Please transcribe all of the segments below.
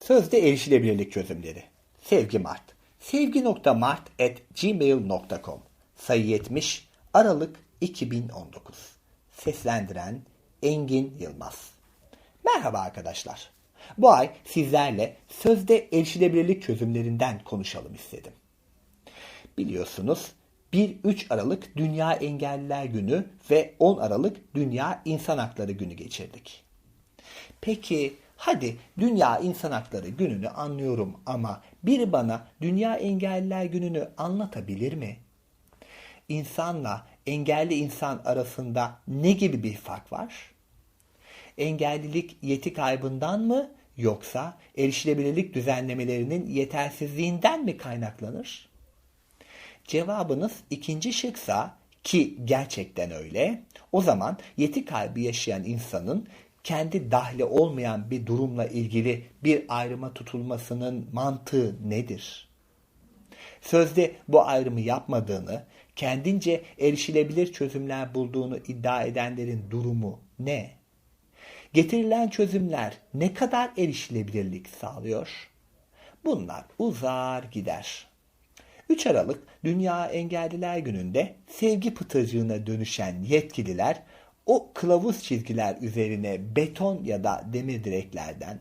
Sözde erişilebilirlik çözümleri. Sevgi Mart. Sevgi.mart.gmail.com Sayı 70 Aralık 2019 Seslendiren Engin Yılmaz Merhaba arkadaşlar. Bu ay sizlerle sözde erişilebilirlik çözümlerinden konuşalım istedim. Biliyorsunuz 1-3 Aralık Dünya Engelliler Günü ve 10 Aralık Dünya İnsan Hakları Günü geçirdik. Peki hadi Dünya İnsan Hakları Günü'nü anlıyorum ama biri bana Dünya Engelliler Günü'nü anlatabilir mi? İnsanla engelli insan arasında ne gibi bir fark var? Engellilik yeti kaybından mı yoksa erişilebilirlik düzenlemelerinin yetersizliğinden mi kaynaklanır? Cevabınız ikinci şıksa ki gerçekten öyle, o zaman yeti kaybı yaşayan insanın kendi dahli olmayan bir durumla ilgili bir ayrıma tutulmasının mantığı nedir? Sözde bu ayrımı yapmadığını, kendince erişilebilir çözümler bulduğunu iddia edenlerin durumu ne? Getirilen çözümler ne kadar erişilebilirlik sağlıyor? Bunlar uzar gider. 3 Aralık Dünya Engelliler Günü'nde sevgi pıtırcığına dönüşen yetkililer o kılavuz çizgiler üzerine beton ya da demir direklerden,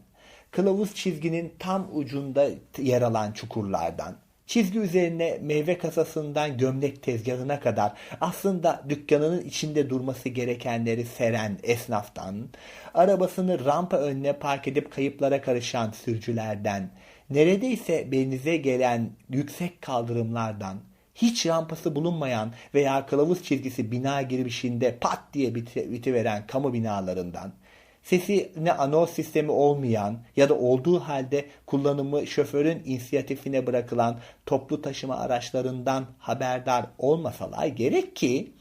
kılavuz çizginin tam ucunda yer alan çukurlardan, çizgi üzerine meyve kasasından gömlek tezgahına kadar aslında dükkanının içinde durması gerekenleri seren esnaftan, arabasını rampa önüne park edip kayıplara karışan sürücülerden, neredeyse belinize gelen yüksek kaldırımlardan, hiç rampası bulunmayan veya kılavuz çizgisi bina girişinde pat diye biti, bitiveren kamu binalarından, sesi ne anons sistemi olmayan ya da olduğu halde kullanımı şoförün inisiyatifine bırakılan toplu taşıma araçlarından haberdar olmasalar gerek ki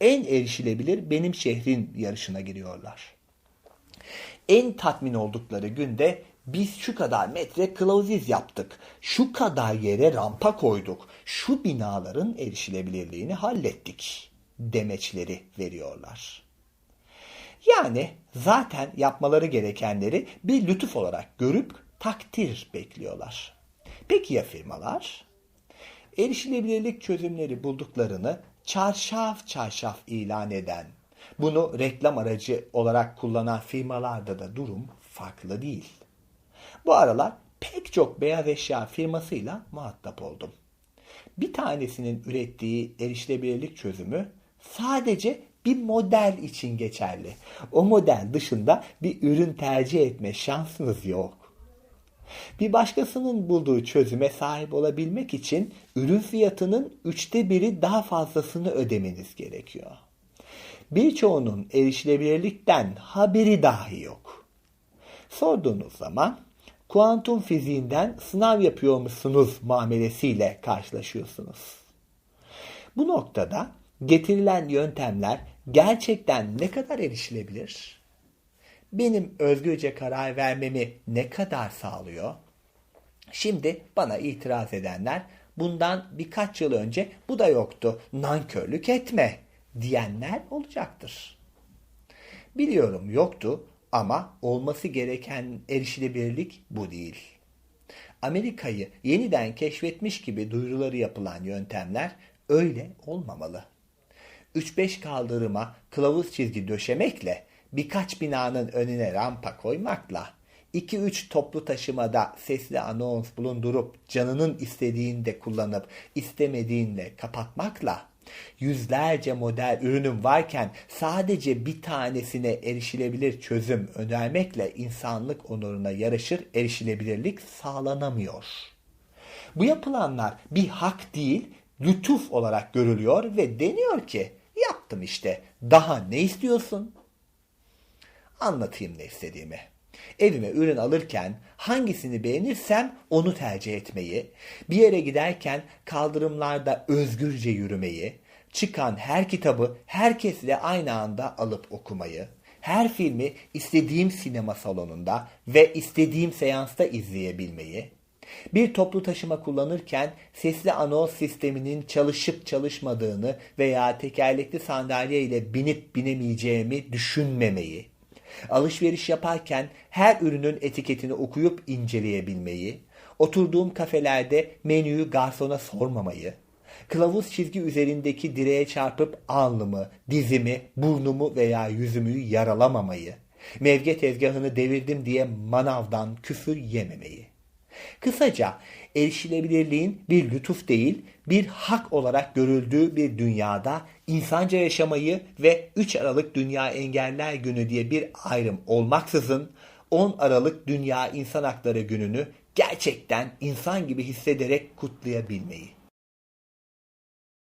en erişilebilir benim şehrin yarışına giriyorlar. En tatmin oldukları günde biz şu kadar metre kılavuz yaptık, şu kadar yere rampa koyduk, şu binaların erişilebilirliğini hallettik demeçleri veriyorlar. Yani zaten yapmaları gerekenleri bir lütuf olarak görüp takdir bekliyorlar. Peki ya firmalar? Erişilebilirlik çözümleri bulduklarını çarşaf çarşaf ilan eden, bunu reklam aracı olarak kullanan firmalarda da durum farklı değil. Bu aralar pek çok beyaz eşya firmasıyla muhatap oldum. Bir tanesinin ürettiği erişilebilirlik çözümü sadece bir model için geçerli. O model dışında bir ürün tercih etme şansınız yok. Bir başkasının bulduğu çözüme sahip olabilmek için ürün fiyatının üçte biri daha fazlasını ödemeniz gerekiyor. Birçoğunun erişilebilirlikten haberi dahi yok. Sorduğunuz zaman kuantum fiziğinden sınav yapıyormuşsunuz muamelesiyle karşılaşıyorsunuz. Bu noktada getirilen yöntemler gerçekten ne kadar erişilebilir? Benim özgürce karar vermemi ne kadar sağlıyor? Şimdi bana itiraz edenler bundan birkaç yıl önce bu da yoktu, nankörlük etme diyenler olacaktır. Biliyorum yoktu ama olması gereken erişilebilirlik bu değil. Amerika'yı yeniden keşfetmiş gibi duyuruları yapılan yöntemler öyle olmamalı. 3-5 kaldırıma kılavuz çizgi döşemekle, birkaç binanın önüne rampa koymakla, 2-3 toplu taşımada sesli anons bulundurup canının istediğinde kullanıp istemediğinde kapatmakla, yüzlerce model ürünün varken sadece bir tanesine erişilebilir çözüm önermekle insanlık onuruna yarışır erişilebilirlik sağlanamıyor. Bu yapılanlar bir hak değil, lütuf olarak görülüyor ve deniyor ki yaptım işte daha ne istiyorsun? Anlatayım ne istediğimi. Evime ürün alırken hangisini beğenirsem onu tercih etmeyi, bir yere giderken kaldırımlarda özgürce yürümeyi, çıkan her kitabı herkesle aynı anda alıp okumayı, her filmi istediğim sinema salonunda ve istediğim seansta izleyebilmeyi, bir toplu taşıma kullanırken sesli anons sisteminin çalışıp çalışmadığını veya tekerlekli sandalye ile binip binemeyeceğimi düşünmemeyi, alışveriş yaparken her ürünün etiketini okuyup inceleyebilmeyi, oturduğum kafelerde menüyü garsona sormamayı, kılavuz çizgi üzerindeki direğe çarpıp alnımı, dizimi, burnumu veya yüzümü yaralamamayı, mevge tezgahını devirdim diye manavdan küfür yememeyi. Kısaca erişilebilirliğin bir lütuf değil, bir hak olarak görüldüğü bir dünyada insanca yaşamayı ve 3 Aralık Dünya Engeller Günü diye bir ayrım olmaksızın 10 Aralık Dünya İnsan Hakları Günü'nü gerçekten insan gibi hissederek kutlayabilmeyi.